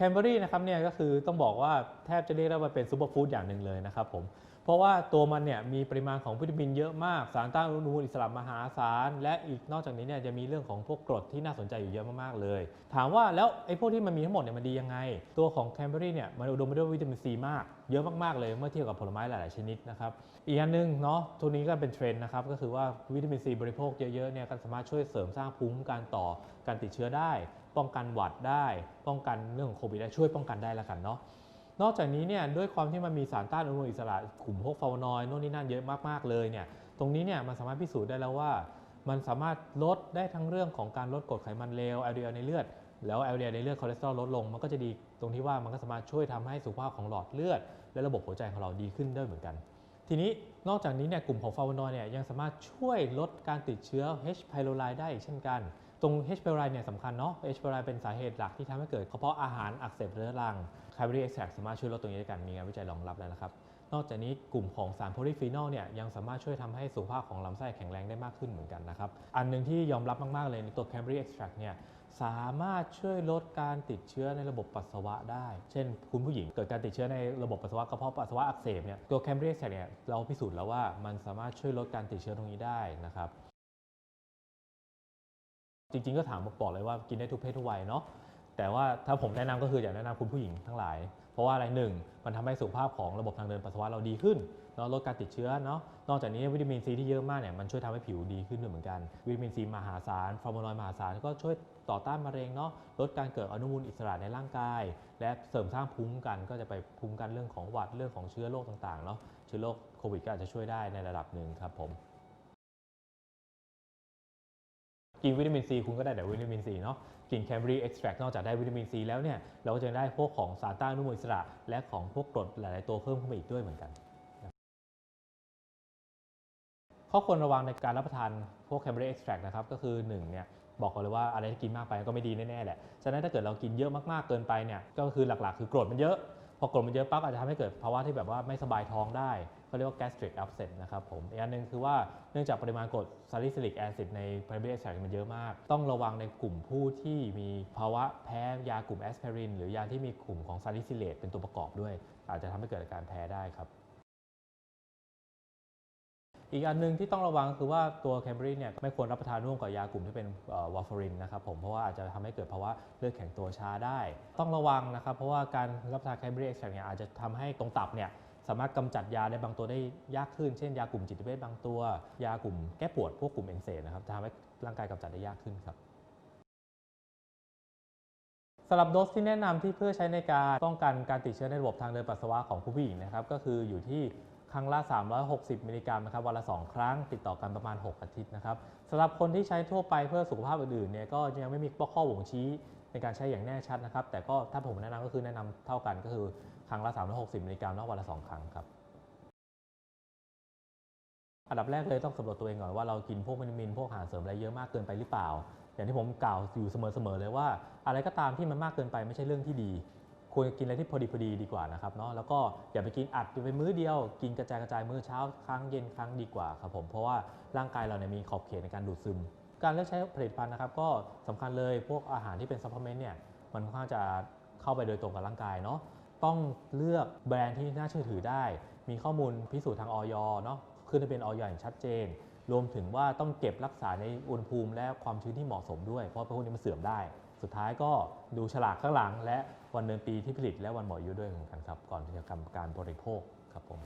แคนเบอรี่นะครับเนี่ยก็คือต้องบอกว่าแทบจะเรียกได้ว่าเป็นซูเปอร์ฟู้ดอย่างหนึ่งเลยนะครับผม เพราะว่าตัวมันเนี่ยมีปริมาณของวิตามินเยอะมาก สารต้านอนุมูลอิสระมหาศาล และอีกนอกจากนี้เนี่ยจะมีเรื่องของพวกกรดที่น่าสนใจอยู่เยอะมากๆเลย ถามว่าแล้วไอ้พวกที่มันมีทั้งหมดเนี่ยมันดียังไง ตัวของแคนเบอรี่เนี่ยมันอุดมไปด้วยวิตามินซีมาก เยอะมากๆเลยเมื่อเทียบกับผลไม้หลายๆชนิดนะครับ อีกอันหนึงเนาะตัวนี้ก็เป็นเทรนด์นะครับก็คือว่าวิตามินซีบริโภคเยอะๆเนี่ยก็สามารถช่วยเสริมสร้างภูมิคุ้มกันต่อการติดเชื้อได้ ป้องกันหวัดได้ ป้องกันเรื่องของโควิดได้ช่วยป้องกันได้แล้วกันเนาะ นอกจากนี้เนี่ยด้วยความที่มันมีสารต้านอนุมูลอิสระกลุ่มพวกฟลาโวนอยด์โน่นนี่นั่นเยอะมากๆเลยเนี่ยตรงนี้เนี่ยมันสามารถพิสูจน์ได้แล้วว่า มันสามารถลดได้ทั้งเรื่องของการลดกรดไขมันเลว LDL ในเลือด แล้ว LDL ในเลือดคอเลสเตอรอลลดลง มันก็จะดีตรงที่ว่ามันก็สามารถช่วยทำให้สุขภาพของหลอดเลือด และระบบหัวใจของเราดีขึ้นได้เหมือนกัน ทีนี้นอกจากนี้เนี่ยกลุ่มของฟลาโวนอยด์เนี่ยยังสามารถช่วยลดการติดเชื้อ H. pylori ได้อีกเช่นกัน ตรง H. pylori เนี่ยสำคัญเนาะ H. pylori เป็นสาเหตุหลักที่ทำให้เกิดกระเพาะอาหารอักเสบเรื้อรัง Calorie extract สามารถช่วยลดตรงนี้ได้กันมีงานวิจัยรองรับแล้วนะครับ นอกจากนี้กลุ่มของสารโพลีฟีนอลเนี่ยยังสามารถช่วยทำให้สุขภาพของลำไส้แข็งแรงได้มากขึ้นเหมือนกันนะครับ อันหนึ่งที่ยอมรับมาก ๆ เลยในตัว Calorie extract เนี่ยสามารถช่วยลดการติดเชื้อในระบบปัสสาวะได้ เช่น คุณผู้หญิงเกิดการติดเชื้อในระบบปัสสาวะกระเพาะปัสสาวะอักเสบเนี่ยตัว Calorie extract เนี่ยเราพิสูจน์แล้วว่ามันสามารถช่วยลดการติดเชื้อตรงนี้ได้นะครับ จริง ๆ ก็ถามบอกเลยว่ากินได้ทุกเพศทุกวัยเนาะแต่ว่าถ้าผมแนะนำก็คืออยากแนะนำคุณผู้หญิงทั้งหลาย เพราะว่าอะไรหนึ่งมันทำให้สุขภาพของระบบทางเดินปัสสาวะเราดีขึ้นเนาะลดการติดเชื้อเนาะนอกจากนี้วิตามินซีที่เยอะมากเนี่ยมันช่วยทำให้ผิวดีขึ้นด้วยเหมือนกัน วิตามินซีมหาศาลฟลาโวนอยด์มหาศาลก็ช่วยต่อต้านมะเร็งเนาะลดการเกิดอนุมูลอิสระในร่างกาย และเสริมสร้างภูมิคุ้มกันก็จะไปภูมิกันเรื่องของหวัดเรื่องของเชื้อโรคต่างๆเนาะเชื้อโรคโควิดก็อาจจะช่วยได้ในระดับหนึ่งครับผม กินวิตามินซีคุณก็ได้แต่วิตามินซีเนาะกินแคมบรีเอ็กซ์แทรนอกจากได้วิตามินซีแล้วเนี่ยเราก็จะได้พวกของสารต้านอนุมูลอิสระ และของพวกกรดหลาย ๆ ตัวเพิ่มเข้ามาอีกด้วยเหมือนกันข้อควรระวังในการรับประทานพวกแคมบรีเอ็กซ์แทรนะครับก็คือ1เนี่ยบอกก่อนเลยว่าอะไรที่กินมากไปก็ไม่ดีแน่ๆแหละ ฉะนั้นถ้าเกิดเรากินเยอะมากๆเกินไปเนี่ยก็คือหลักๆ คือกรดมันเยอะ พอกรดมันเยอะปั๊บอาจจะทำให้เกิดภาวะที่แบบว่าไม่สบายท้องได้ เขาเรียกว่า gastric upset นะครับผมอีกอันหนึงคือว่าเนื่องจากปริมาณกรด salicylic acid ใน primary extract มันเยอะมาก ต้องระวังในกลุ่มผู้ที่มีภาวะแพ้ยากลุ่มแอสไพรินหรือยาที่มีกลุ่มของ salicylate เป็นตัวประกอบด้วย อาจจะทำให้เกิดอาการแพ้ได้ครับอีกอันหนึงที่ต้องระวังคือว่าตัวแคมบรีเนี่ยไม่ควรรับประทานร่วมกับยากลุ่มที่เป็นวาฟารินนะครับผมเพราะว่าอาจจะทำให้เกิดภาวะเลือดแข็งตัวช้าได้ ต้องระวังนะครับเพราะว่าการรับประทานแคมบรีเอ็กซ์เนี่ยอาจจะทำให้ตรงตับเนี่ย สามารถกำจัดยาในบางตัวได้ยากขึ้น เช่น ยากลุ่มจิตเวชบางตัว ยากลุ่มแก้ปวดพวกกลุ่มเอนเซนนะครับจะทำให้ร่างกายกำจัดได้ยากขึ้นครับสำหรับโดสที่แนะนำที่เพื่อใช้ในการป้องกันการติดเชื้อในระบบทางเดินปัสสาวะของผู้หญิงนะครับก็คืออยู่ที่ครั้งละ 360 มิลลิกรัมนะครับวันละ 2 ครั้งติดต่อกันประมาณ 6 อาทิตย์นะครับสำหรับคนที่ใช้ทั่วไปเพื่อสุขภาพอื่นๆเนี่ยก็ยังไม่มีข้อบ่งชี้ในการใช้อย่างแน่ชัดนะครับ แต่ก็ถ้าผมแนะนำก็คือแนะนำเท่ากันก็คือ ครั้งละ 360 มิลลิกรัมนอกวันละ 2 ครั้งครับ อันดับแรกเลยต้องสำรวจตัวเองก่อนว่าเรากินพวกวิตามิน พวกอาหารเสริมอะไรเยอะมากเกินไปหรือเปล่า อย่างที่ผมกล่าวอยู่เสมอๆเลยว่า อะไรก็ตามที่มันมากเกินไปไม่ใช่เรื่องที่ดี ควรจะกินอะไรที่พอดีพอดีดีกว่านะครับเนาะ แล้วก็อย่าไปกินอัดไปมื้อเดียว กินกระจายกระจายมื้อเช้าครั้งเย็นครั้งดีกว่าครับผม เพราะว่าร่างกายเราเนี่ยมีขอบเขตในการดูดซึม การเลือกใช้ผลิตภัณฑ์นะครับก็สำคัญเลย พวกอาหารที่เป็นซัพพลีเมนต์เนี่ย มันค่อนข้างจะเข้าไปโดยตรงกับร่างกายเนาะ ต้องเลือกแบรนด์ที่น่าเชื่อถือได้ มีข้อมูลพิสูจน์ทางออยเนาะขึ้นทะเบียนออยอย่างชัดเจน รวมถึงว่าต้องเก็บรักษาในอุณหภูมิและความชื้นที่เหมาะสมด้วย เพราะพวกนี้มันเสื่อมได้ สุดท้ายก็ดูฉลากข้างหลัง และวันเดือนปีที่ผลิตและวันหมดอายุด้วยเหมือนกันครับ ก่อนที่จะทำการบริโภคครับผม